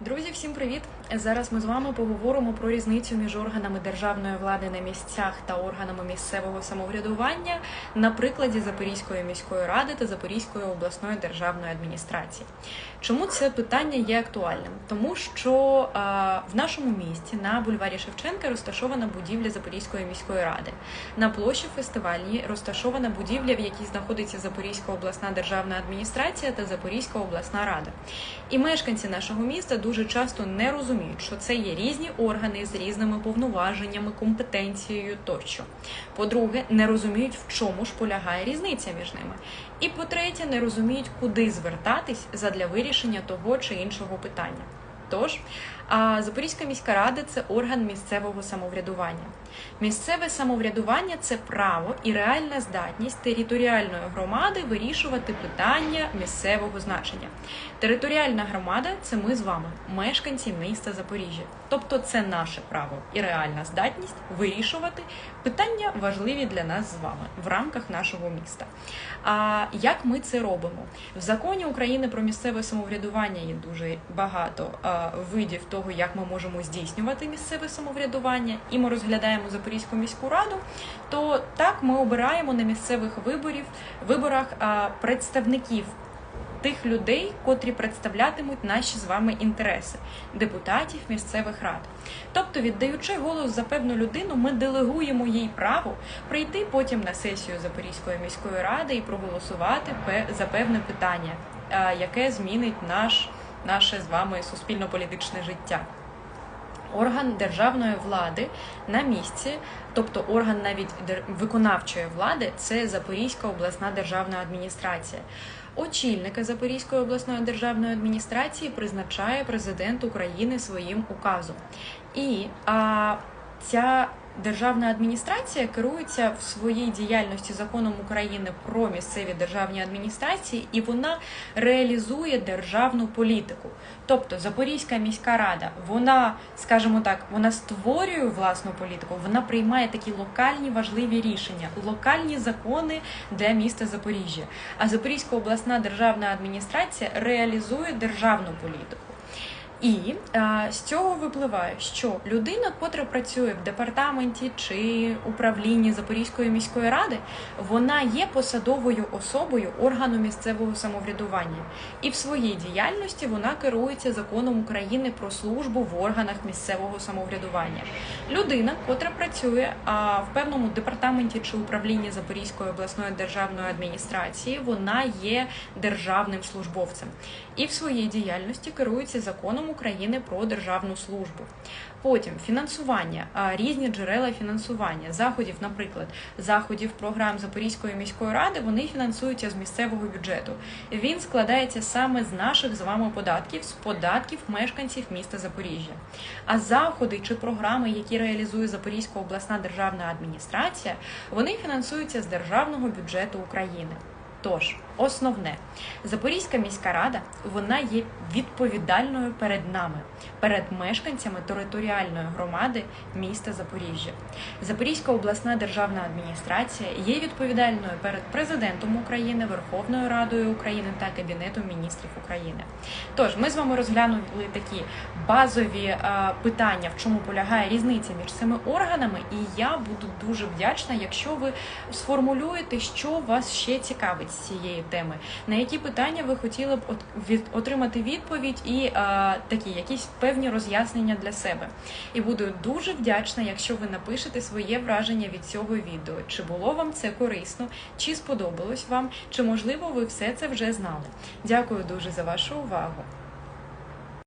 Друзі, всім привіт! Зараз ми з вами поговоримо про різницю між органами державної влади на місцях та органами місцевого самоврядування на прикладі Запорізької міської ради та Запорізької обласної державної адміністрації. Чому це питання є актуальним? Тому що а, в нашому місті на бульварі Шевченка розташована будівля Запорізької міської ради. На площі фестивальній розташована будівля, в якій знаходиться Запорізька обласна державна адміністрація та Запорізька обласна рада. І мешканці нашого міста дуже часто не розуміють, що це є різні органи з різними повноваженнями, компетенцією тощо. По-друге, не розуміють, в чому ж полягає різниця між ними. І по-третє, не розуміють, куди звертатись задля вирішення того чи іншого питання. Тож, Запорізька міська рада це орган місцевого самоврядування. Місцеве самоврядування це право і реальна здатність територіальної громади вирішувати питання місцевого значення. Територіальна громада це ми з вами, мешканці міста Запоріжжя. Тобто це наше право і реальна здатність вирішувати питання важливі для нас з вами в рамках нашого міста. А як ми це робимо? В законі України про місцеве самоврядування є дуже багато видів того, як ми можемо здійснювати місцеве самоврядування, і ми розглядаємо Запорізьку міську раду. То так ми обираємо на місцевих виборів виборах представників. Тих людей, котрі представлятимуть наші з вами інтереси, депутатів місцевих рад. Тобто, віддаючи голос за певну людину, ми делегуємо їй право прийти потім на сесію Запорізької міської ради і проголосувати за певне питання, яке змінить наш, наше з вами суспільно-політичне життя. Орган державної влади на місці, тобто орган навіть виконавчої влади, це Запорізька обласна державна адміністрація. Очільника Запорізької обласної державної адміністрації призначає президент України своїм указом. І а, ця державна адміністрація керується в своїй діяльності законом України про місцеві державні адміністрації, і вона реалізує державну політику. Тобто Запорізька міська рада, вона, скажімо так, вона створює власну політику, вона приймає такі локальні важливі рішення, локальні закони для міста Запоріжжя. А Запорізька обласна державна адміністрація реалізує державну політику. І а, з цього випливає, що людина, котра працює в департаменті чи управлінні Запорізької міської ради, вона є посадовою особою органу місцевого самоврядування, і в своїй діяльності вона керується законом України про службу в органах місцевого самоврядування. Людина, котра працює а, в певному департаменті чи управлінні Запорізької обласної державної адміністрації, вона є державним службовцем і в своїй діяльності керується законом. України про державну службу. Потім фінансування, різні джерела фінансування заходів, наприклад, заходів програм Запорізької міської ради, вони фінансуються з місцевого бюджету. Він складається саме з наших з вами податків, з податків мешканців міста Запоріжжя. А заходи чи програми, які реалізує Запорізька обласна державна адміністрація, вони фінансуються з державного бюджету України. Тож, основне, Запорізька міська рада вона є відповідальною перед нами, перед мешканцями територіальної громади міста Запоріжжя. Запорізька обласна державна адміністрація є відповідальною перед президентом України, Верховною Радою України та Кабінетом міністрів України. Тож, ми з вами розглянули такі базові а, питання, в чому полягає різниця між цими органами, і я буду дуже вдячна, якщо ви сформулюєте, що вас ще цікавить з цієї теми, на які питання ви хотіли б отримати відповідь і а, такі якісь певні роз'яснення для себе. І буду дуже вдячна, якщо ви напишете своє враження від цього відео. Чи було вам це корисно, чи сподобалось вам, чи можливо ви все це вже знали. Дякую дуже за вашу увагу.